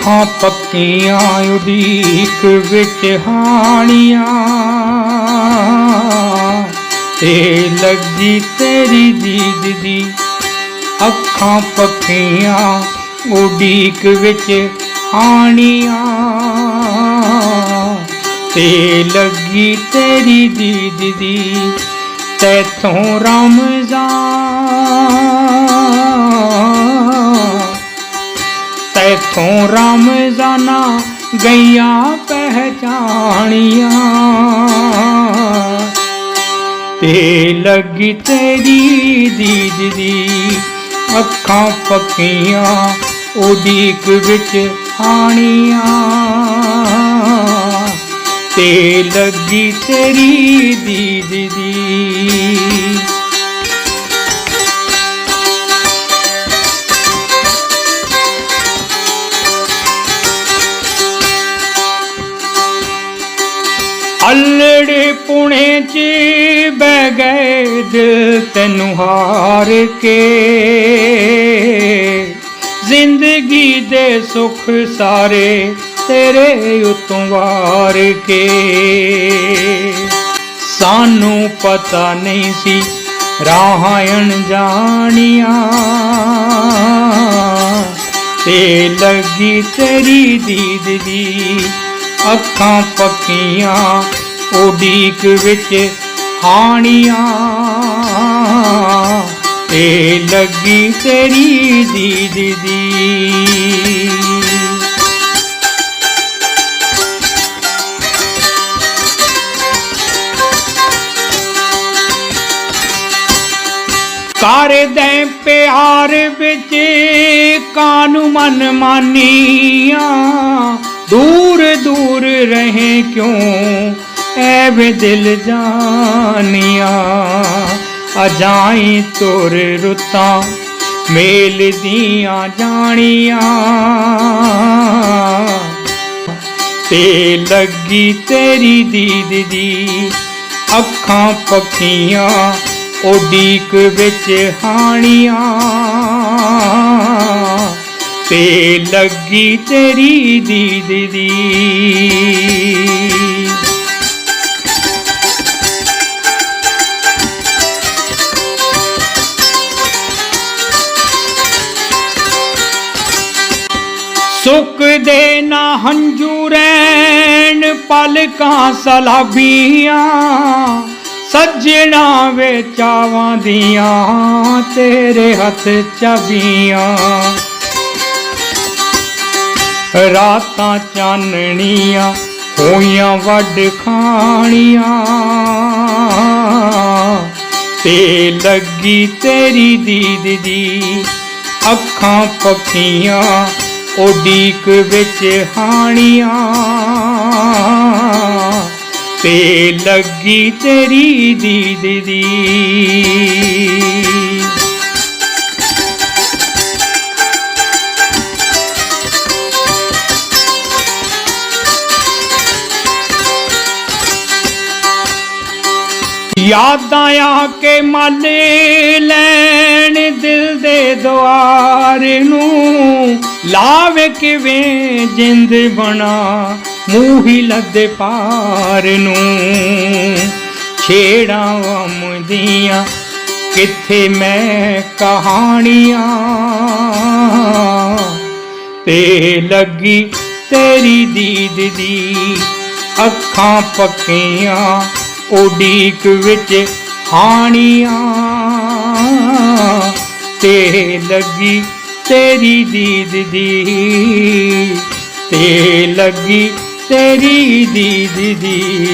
ਅੱਖਾਂ ਪੱਕੀਆਂ ਉਡੀਕ ਵਿੱਚ ਹਾਣੀਆਂ। ਤੇ ਲੱਗੀ ਤੇਰੀ ਦੀਦ ਦੀ ਅੱਖਾਂ ਪੱਕੀਆਂ ਉਡੀਕ ਵਿੱਚ ਹਾਣੀਆਂ। ਤੇ ਲੱਗੀ ਤੇਰੀ ਦੀਦ ਦੀ ਤੈਥੋਂ ਰਮਜ਼ਾਨ। ਤੈਥੋਂ ਰਮਜ਼ਾਨਾ ਗਈਆਂ ਪਹਿਚਾਣੀਆਂ। ਤੇ ਲੱਗੀ ਤੇਰੀ ਦੀਦ ਦੀ ਅੱਖਾਂ ਪੱਕੀਆਂ ਉਡੀਕ ਵਿੱਚ ਹਾਣੀਆਂ ਤੇ ਲੱਗੀ ਤੇਰੀ ਦੀਦ ਦੀ ਅਲੜੇ ਪੁਣੇ ਚ ਬਹਿ ਗਏ ਦਿਲ ਤੈਨੂੰ ਹਾਰ ਕੇ। ਜ਼ਿੰਦਗੀ ਦੇ ਸੁੱਖ ਸਾਰੇ ਤੇਰੇ ਉਤੋਂ ਵਾਰ ਕੇ। ਸਾਨੂੰ ਪਤਾ ਨਹੀਂ ਸੀ ਰਾਹਣ ਜਾਣੀਆਂ। ਤੇ ਲੱਗੀ ਤੇਰੀ ਦੀਦ ਦੀ ਅੱਖਾਂ ਪੱਕੀਆਂ ਉਡੀਕ ਵਿੱਚ ਹਾਣੀਆਂ। ਤੇ ਲੱਗੀ ਤੇਰੀ ਦੀਦ ਦੀ। ਕਰਦੇ ਪਿਆਰ ਵਿੱਚ ਕਾਨੂੰ ਮਨ ਮਾਨੀਆਂ। ਦੂਰ ਦੂਰ ਰਹੇ ਕਿਉਂ? ਐਵੇਂ ਦਿਲ ਜਾਨੀਆਂ ਅਜਾਈ ਤੁਰ ਰੁੱਤਾਂ, ਮੇਲ ਦੀਆਂ ਜਾਣੀਆਂ। ਤੇ ਲੱਗੀ ਤੇਰੀ ਦੀਦ ਦੀ ਅੱਖਾਂ ਪੱਕੀਆਂ ਉਡੀਕ ਵਿੱਚ ਹਾਣੀਆਂ। ਤੇ ਲੱਗੀ ਤੇਰੀ ਦੀਦ ਦੀ ਸੁੱਕ ਦੇ ਨਾ ਹੰਝੂ ਰਹਿਣ, ਪਲਕਾਂ ਸਲਾਬੀਆਂ, ਸੱਜਣਾ ਵੇ ਚਾਵਾਂ ਦੀਆਂ, ਤੇਰੇ ਹੱਥ ਚਾਬੀਆਂ। ਰਾਤਾਂ ਚਾਨਣੀਆਂ, ਹੋਈਆਂ ਵੱਡ ਖਾਣੀਆਂ। ਤੇ ਲੱਗੀ ਤੇਰੀ ਦੀਦ ਦੀ ਅੱਖਾਂ ਪੱਕੀਆਂ ਉਡੀਕ ਵਿੱਚ ਹਾਣੀਆਂ। ਤੇ ਲੱਗੀ ਤੇਰੀ ਦੀਦ ਦੀ। ਯਾਦਾਂ ਆ ਕੇ ਮੱਲ ਲੈਣ ਦਿਲ ਦੇ ਦੁਆਰ ਨੂੰ। ਲਾਵੇ ਕਿਵੇਂ ਜਿੰਦ ਬਣਾ, ਮੂੰਹ ਹੀ ਲੱਦੇ ਪਾਰ ਨੂੰ। ਛੇੜਾਂ ਵਮਦੀਆਂ ਕਿੱਥੇ ਮੈਂ ਕਹਾਣੀਆਂ? ਤੇ ਲੱਗੀ ਤੇਰੀ ਦੀਦ ਦੀ ਅੱਖਾਂ ਪੱਕੀਆਂ ਉਡੀਕ ਵਿੱਚ ਹਾਣੀਆਂ। ਤੇ ਲੱਗੀ ਤੇਰੀ ਦੀਦ ਦੀ। ਤੇ ਲੱਗੀ ਤੇਰੀ ਦੀਦ ਦੀ।